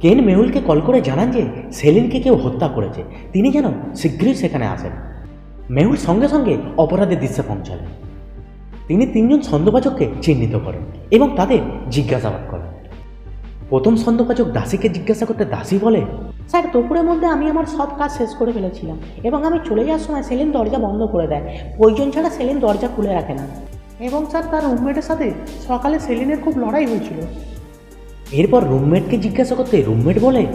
কেন মেহুলকে কল করে জানান যে সেলিনকে কেউ হত্যা করেছে? তিনি যেন শীঘ্রই সেখানে আসেন। মেহুল সঙ্গে সঙ্গে অপরাধের দৃশ্যে পৌঁছালেন। তিনি তিনজন সন্দেহবাচককে চিহ্নিত করেন এবং তাদের জিজ্ঞাসাবাদ করেন। প্রথম সন্দেহবাচক দাসীকে জিজ্ঞাসা করতে দাসী বলে, স্যার, দুপুরের মধ্যে আমি আমার সব কাজ শেষ করে ফেলেছিলাম এবং আমি চলে যাওয়ার সময় সেলিন দরজা বন্ধ করে দেয়। প্রয়োজন ছাড়া সেলিন দরজা খুলে রাখে না। এবং স্যার, তার রুমমেটের সাথে সকালে সেলিনের খুব লড়াই হয়েছিল। এরপর রুমমেটকে জিজ্ঞাসা করতে রুমমেট বলে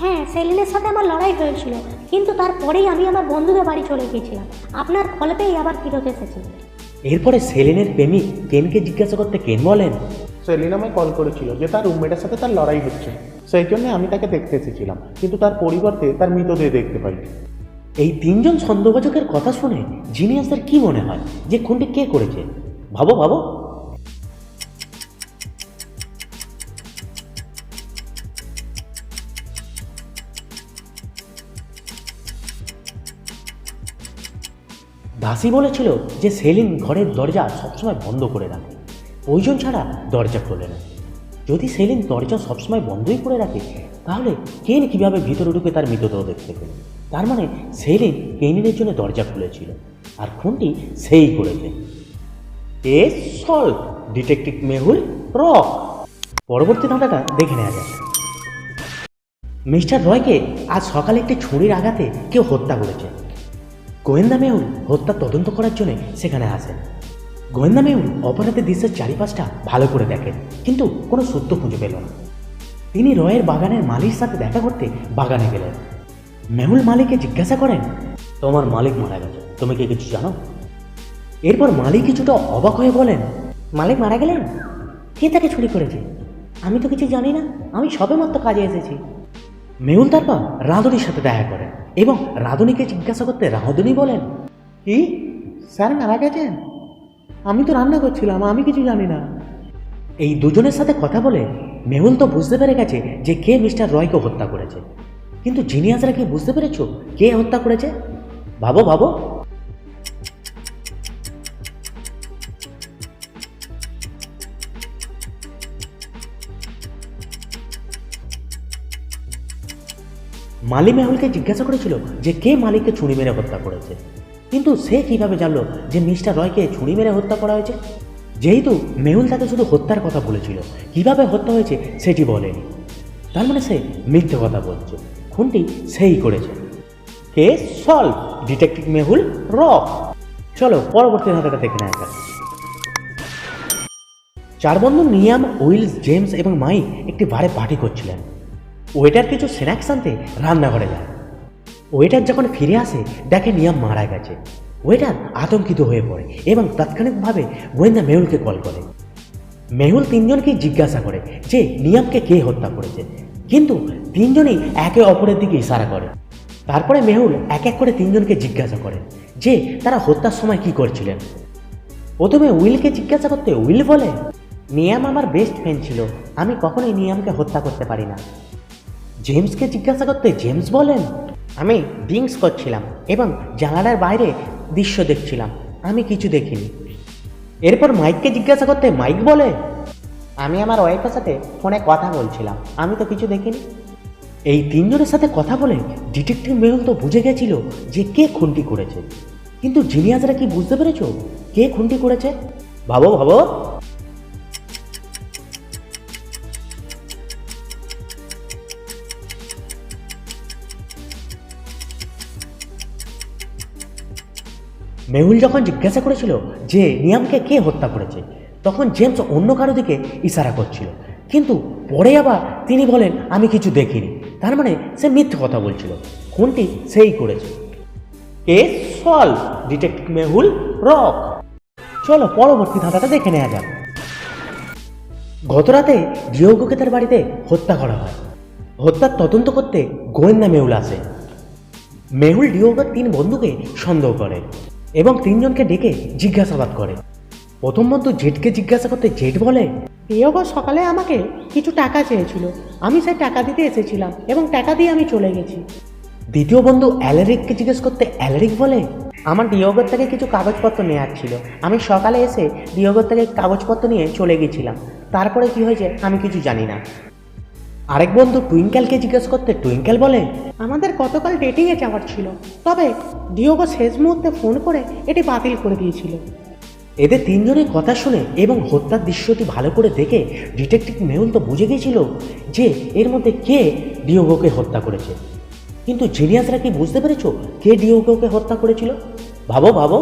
হ্যাঁ সেলিনের সাথে আমার লড়াই হয়েছিল কিন্তু তারপরেই আমি আমার বন্ধুদের বাড়ি চলে গিয়েছিলাম। আপনার পেয়েই আবার ফিরত এসেছি। এরপরে সেলিনের প্রেমিক কেনকে জিজ্ঞাসা করতে কেন বলেন সেলিন আমায় কল করেছিল যে তার রুমমেটের সাথে তার লড়াই হচ্ছে। সেই জন্য আমি তাকে দেখতে এসেছিলাম কিন্তু তার পরিবর্তে তার মৃতদেহ দেখতে পাই এই তিনজন সন্দেহবাচকের কথা শুনে জিনিয়াসদের কি মনে হয়? যে খুনটি কে করেছে? ভাবো ভাবো। দাসী বলেছিল যে সেলিন ঘরের দরজা সবসময় বন্ধ করে রাখে। প্রয়োজন ছাড়া দরজা খোলে না। যদি সেলিন দরজা সবসময় বন্ধই করে রাখে, তাহলে কেন কীভাবে ভিতরে ঢুকে তার মৃতদেহ দেখতে পেল? তার মানে সেলিন কেনিনের জন্য দরজা খুলেছিল, আর খুনটি সেই করেছে। এ সলভ ডিটেকটিভ মেহুল রক। পরবর্তী ধাঁধাটা দেখে নেওয়া যাক। মিস্টার রয়কে আজ সকালে একটি ছুরির আঘাতে কেউ হত্যা করেছে। গোয়েন্দা মেহুল হত্যা তদন্ত করার জন্য সেখানে আসেন। গোয়েন্দা মেহুল অপরাধের দৃশ্যের চারিপাশটা ভালো করে দেখেন, কিন্তু কোনো সত্য খুঁজে পেল না। তিনি রয়ের বাগানের মালির সাথে দেখা করতে বাগানে গেলেন। মেহুল মালিককে জিজ্ঞাসা করেন, তোমার মালিক মারা গেছে, তুমি কি কিছু জানো? এরপর মালিক কিছুটা অবাক হয়ে বলেন, মালিক মারা গেলেন? কে তাকে চুরি করেছে? আমি তো কিছু জানি না, আমি সবে মাত্র কাজে এসেছি। মেহুল তারপর রাঁধুনির সাথে দেখা করেন। এবং রাঁধুনিকে জিজ্ঞাসা করতে রাঁধুনি বলেন, কি? স্যার মারা গেছেন? আমি তো রান্না করছিলাম, আমি কিছু জানি না। এই দুজনের সাথে কথা বলে মেহুল তো বুঝতে পেরে গেছে যে কে মিস্টার রয়কে হত্যা করেছে। কিন্তু জিনিয়াসরা কি বুঝতে পেরেছ কে হত্যা করেছে? ভাবো ভাবো। মালি মেহুলকে জিজ্ঞাসা করেছিল যে কে মালিককে ছুরি মেরে হত্যা করেছে। কিন্তু সে কীভাবে জানলো যে মিস্টার রয়কে ছুরি মেরে হত্যা করা হয়েছে? যেহেতু মেহুল তাকে শুধু হত্যার কথা বলেছিল, কীভাবে হত্যা হয়েছে সেটি বলেনি। তার মানে সে মিথ্যে কথা বলছে। খুনটি সেই করেছে। কে সলভ, ডিটেকটিভ মেহুল রক চলো, পরবর্তী ধাঁধাটা দেখে নেওয়া যাক। চার বন্ধু নিয়াম, উইলস, জেমস এবং মাই একটি বারে পার্টি করছিলেন। ওয়েটার কিছু স্ন্যাক্স আনতে রান্নাঘরে যায়। ওয়েটার যখন ফিরে আসে, দেখে নিয়াম মারা গেছে। ওয়েটার আতঙ্কিত হয়ে পড়ে এবং তাৎক্ষণিকভাবে গোয়েন্দা মেহুলকে কল করে। মেহুল তিনজনকে জিজ্ঞাসা করে যে নিয়ামকে কে হত্যা করেছে। কিন্তু তিনজনই একে অপরের দিকে ইশারা করে। তারপরে মেহুল এক এক করে তিনজনকে জিজ্ঞাসা করে যে তারা হত্যার সময় কি করছিলেন। প্রথমে উইলকে জিজ্ঞাসা করতে উইল বলে, নিয়াম আমার বেস্ট ফ্রেন্ড ছিল। আমি কখনোই নিয়ামকে হত্যা করতে পারি না। জেমসকে জিজ্ঞাসা করতে জেমস বলেন, আমি ড্রিঙ্কস করছিলাম এবং জানালার বাইরে দৃশ্য দেখছিলাম, আমি কিছু দেখিনি। এরপর মাইককে জিজ্ঞাসা করতে মাইক বলে, আমি আমার ওয়াইফের সাথে ফোনে কথা বলছিলাম, আমি তো কিছু দেখিনি। এই তিনজনের সাথে কথা বলে ডিটেকটিভ মেহুল তো বুঝে গেছিল যে কে খুনটি করেছে। কিন্তু জিনিয়াসরা কি বুঝতে পেরেছ কে খুনটি করেছে? ভাবো ভাবো। মেহুল যখন জিজ্ঞাসা করেছিল যে নিয়ামকে কে হত্যা করেছে, তখন জেমস অন্য কারও দিকে ইশারা করছিল। কিন্তু পরে আবার তিনি বলেন, আমি কিছু দেখিনি। তার মানে সে মিথ্যে কথা বলছিল। কোনটি সেই করেছে। Case solve, detective Mehul rock. চলো পরবর্তী ধাঁধাটা দেখে নেওয়া যাক। গতরাতে ডিওগোকে তার বাড়িতে হত্যা করা হয়। হত্যার তদন্ত করতে গোয়েন্দা মেহুল আসে। মেহুল ডিওগোর তিন বন্ধুকে সন্দেহ করে। এবং তিনজনকে ডেকে জিজ্ঞাসাবাদ করে। প্রথম বন্ধু জেটকে জিজ্ঞাসা করতে জেট বলে প্রিয়গো সকালে আমাকে কিছু টাকা চেয়েছিল। আমি সেই টাকা দিতে এসেছিলাম এবং টাকা দিয়ে আমি চলে গেছি। দ্বিতীয় বন্ধু অ্যালারিককে জিজ্ঞেস করতে অ্যালারিক বলে আমার ডিওগর থেকে কিছু কাগজপত্র নেওয়ার ছিল। আমি সকালে এসে ডিওগর থেকে কাগজপত্র নিয়ে চলে গেছিলাম। তারপরে কি হয়েছে আমি কিছু জানি না। আরেক বন্ধু টুইঙ্কেলকে জিজ্ঞেস করতে টুইঙ্কেল বলে, আমাদের গতকাল ডেটিংয়ে যাওয়ার ছিল, তবে ডিওগো শেষ মুহূর্তে ফোন করে এটি বাতিল করে দিয়েছিল। এদের তিনজনের কথা শুনে এবং হত্যার দৃশ্যটি ভালো করে দেখে ডিটেকটিভ মেহুল তো বুঝে গিয়েছিল যে এর মধ্যে কে ডিওগোকে হত্যা করেছে। কিন্তু জিনিয়াসরা কি বুঝতে পেরেছ কে ডিওগোকে হত্যা করেছিল? ভাবো ভাবো।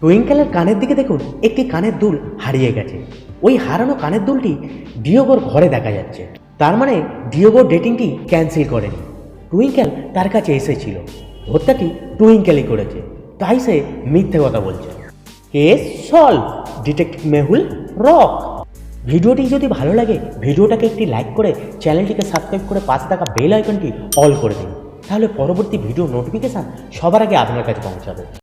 টুইঙ্কেলের কানের দিকে দেখুন, একটি কানের দুল হারিয়ে গেছে। ওই হারানো কানের দুলটি ডিওগোর ঘরে দেখা যাচ্ছে। তার মানে ডিওগোর ডেটিংটি ক্যান্সেল করেনি। টুইঙ্কেল তার কাছে এসেছিল। হত্যাটি টুইঙ্কেলই করেছে। তাই সে মিথ্যে কথা বলছে। Case solve, detective Mehul rock. ভিডিওটি যদি ভালো লাগে, ভিডিওটাকে একটি লাইক করে চ্যানেলটিকে সাবস্ক্রাইব করে পাশে থাকা বেল আইকনটি অল করে দিন। তাহলে পরবর্তী ভিডিও নোটিফিকেশান সবার আগে আপনার কাছে পৌঁছাবে।